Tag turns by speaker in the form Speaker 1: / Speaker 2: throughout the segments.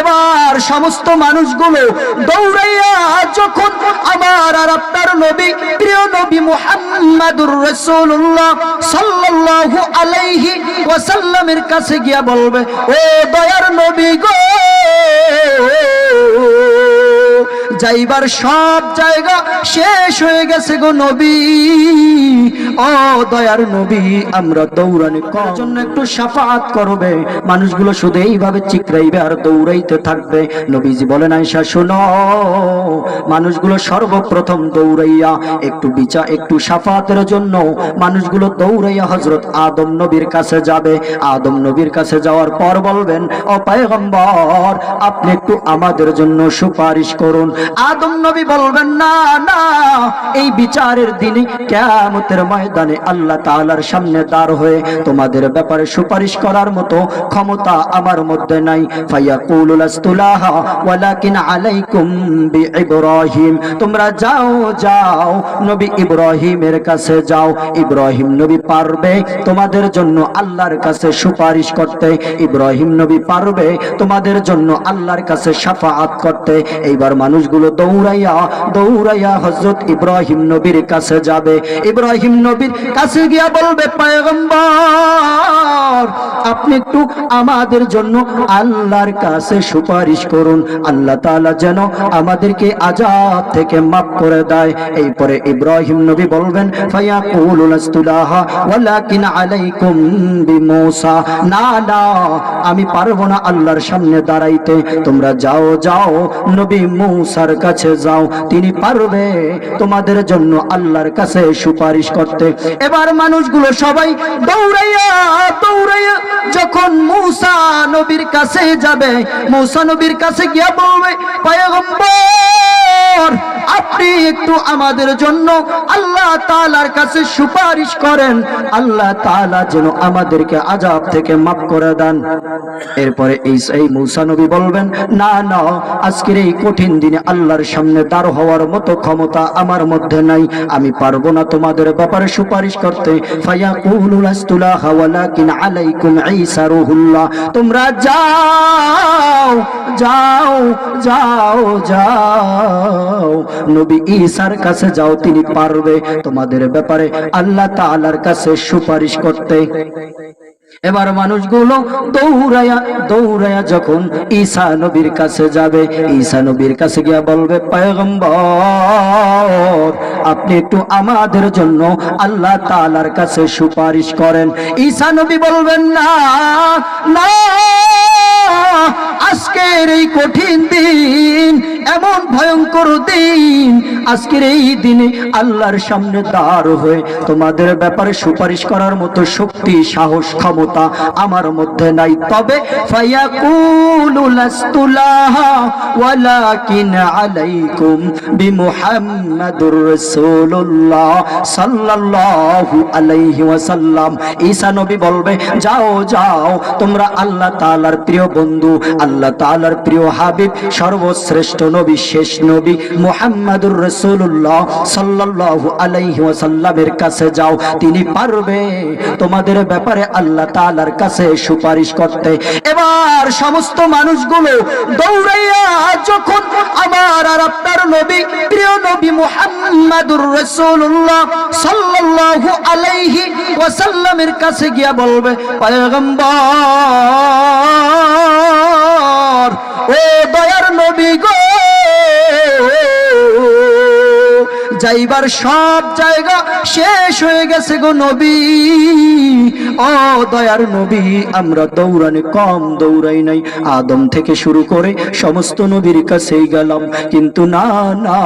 Speaker 1: এবার সমস্ত মানুষগুলো দৌড়াইয়া যখন আমার আর আপনার নবী, প্রিয় নবী মুহাম্মাদুর রাসূলুল্লাহ সাল্লাল্লাহু আলাইহি ওয়াসাল্লামের কাছে গিয়া বলবে, ও দয়ার নবী গো যাইবার সব জায়গা শেষ হয়ে গেছে গো নবী। ও দয়ার নবী, আমরা দৌড়ানি। করার জন্য একটু সাফাত করবে? মানুষগুলো শুধু এইভাবে চিকরাইবে আর দৌড়াইতে থাকবে। নবীজি বলেন আয়সা শোনো। মানুষগুলো সর্বপ্রথম দৌড়াইয়া একটু বিচা, একটু সাফাতের জন্য মানুষগুলো দৌড়াইয়া হজরত আদম নবীর কাছে যাবে। আদম নবীর কাছে যাওয়ার পর বলবেন ও পায়গম্বর, আপনি একটু আমাদের জন্য সুপারিশ করুন। আদম নবী বলবেন, না না, এই বিচারের দিনে কেয়ামতের ময়দানে আল্লাহ তাআলার সামনে দাঁড় হয়ে তোমাদের ব্যাপারে সুপারিশ করার মতো ক্ষমতা আমার মধ্যে নাই। ফায়াকুলুল আস্তুলাহা আলাইকুম তোমরা যাও যাও, নবী ইব্রাহিমের কাছে যাও। ইব্রাহিম নবী পারবে তোমাদের জন্য আল্লাহর কাছে সুপারিশ করতে। ইব্রাহিম নবী পারবে তোমাদের জন্য আল্লাহর কাছে সাফাআত করতে। এইবার মানুষগুলো দৌড়াইয়া দৌড়াইয়া হযরত ইব্রাহিম নবীর কাছে যাবে। ইব্রাহিম নবীর কাছে গিয়া বলবে, পয়গম্বর, আপনি একটু আমাদের জন্য আল্লাহর কাছে সুপারিশ করুন। আল্লাহ তাআলা যেন আমাদেরকে আজাব থেকে মাফ করে দেয়। এইপরে ইব্রাহিম নবী বলবেন, ফায়াকুলু লাস্তুলাহা ওয়ালাকিন আলাইকুম বিমূসা। না না, আমি পারব না আল্লাহর সামনে দাঁড়াইতে। তোমরা যাও যাও নবী মূসার কাছে যাও, তিনি পারবে তোমাদের জন্য আল্লাহর কাছে সুপারিশ করতে। এবার মানুষগুলো সবাই দৌড়াইয়া দৌড়াইয়া যখন মৌসা নবীর কাছে যাবে, মৌসা নবীর কাছে গিয়া বলবে, পয়গম্বর, আপনি একটু আমাদের জন্য আল্লাহ তাআলার কাছে সুপারিশ করেন, আল্লাহ তাআলা যেন আমাদেরকে আজাব থেকে মাফ করে দেন। এরপরে এই নবী বলবেন, না না, আজকের এই কঠিন দিনে আল্লাহর সামনে দাঁড় হওয়ার মতো ক্ষমতা আমার মধ্যে নাই। আমি পারব না তোমাদের ব্যাপারে সুপারিশ করতে। তোমরা যাও যাও যাও যাও। নবী ঈসার কাছে যাও, তিনি পারবে। তোমাদের ব্যাপারে আল্লাহ তাআলার কাছে সুপারিশ করতে। এবার মানুষগুলো দৌড়ায়া দৌড়ায়া যখন ঈসা নবীর কাছে যাবে, ঈসা নবীর কাছে গিয়া বলবে, পয়গম্বর, আপনি একটু আমাদের জন্য আল্লাহ তাআলার কাছে সুপারিশ করেন। ঈসা নবী বলবেন, না আজকের এই কঠিন এমন ভয়ঙ্কর দিন। আজকের এই দিনে আল্লাহর সামনে দাঁড় হয়ে তোমাদের ব্যাপারে সুপারিশ করার মতো শক্তি, সাহস, ক্ষমতা আমার মধ্যে নাই। তবে বলবে, যাও যাও, তোমরা আল্লাহ তাআলার প্রিয় বন্ধু, আল্লাহ তাআলার প্রিয় হাবিব, সর্বশ্রেষ্ঠ নবী শেষ নবী মুহাম্মাদুর রাসূলুল্লাহ সাল্লাল্লাহু আলাইহি ওয়াসাল্লামের কাছে যাও, তিনি পারবে তোমাদের ব্যাপারে আল্লাহ তাআলার কাছে সুপারিশ করতে। এবার সমস্ত মানুষগুলো দৌড়াইয়া যখন আমার আর আপনার নবী, প্রিয় নবী মুহাম্মাদুর রাসূলুল্লাহ সাল্লাল্লাহু আলাইহি ওয়াসাল্লামের কাছে গিয়া বলবে, পয়গম্বর, ও দয়ার নবী গো যাইবার সব জায়গা শেষ হয়ে গেছে গো নবী। ও দয়ার নবী, আমরা দৌড়ানে, কম দৌড়াই নাই। আদম থেকে শুরু করে সমস্ত নবীর কাছেই গেলাম। কিন্তু না না,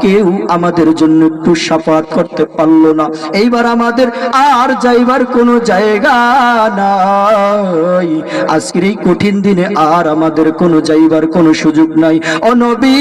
Speaker 1: কেউ আমাদের জন্য একটু সাফাত করতে পারল না। এইবার আমাদের আর যাইবার কোনো জায়গা নাই। আজকের এই কঠিন দিনে আর আমাদের কোনো যাইবার কোনো সুযোগ নাই। ও নবী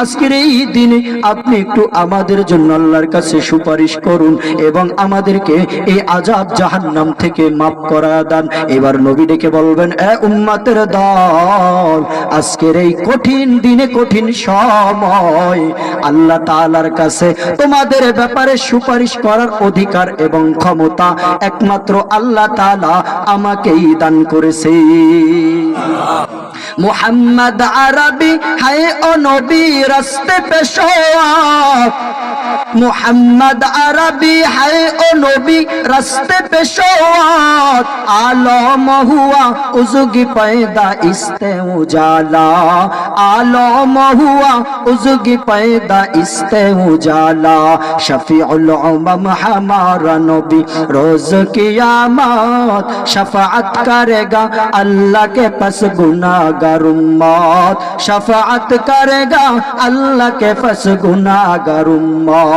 Speaker 1: আজকের এই দিনে আপনি একটু আমাদের জন্য আল্লাহর কাছে সুপারিশ করুন এবং আমাদেরকে এই আজাব জাহান্নাম থেকে মাফ করা দান। এবার নবী ডেকে বলবেন, এ উম্মাতের দল, আজকের এই কঠিন দিনে কঠিন সময় আল্লাহ তাআলার কাছে তোমাদের ব্যাপারে সুপারিশ করার অধিকার এবং ক্ষমতা একমাত্র আল্লাহ তাআলা আমাকেই দান করেছে। মোহাম্মদ আরবি হায় ও নবী রাস্তে পেশোয়া মুহাম্মদ আরবি হায় ও নবী, রাস্তে পেশোয়াত আলম হুয়া উজুগি পয়দা ইস্তে উজালা আলম হুয়া উজুগি পয়দা ইস্তে উজালা শফিউল উমম হামারা নবী, রোজ কিয়ামত শফাআত করেগা আল্লাহ কে পাস গুনাহগার উম্মত। শফাআত করেগা আল্লাহ কে পাস গুনাহগার উম্মত।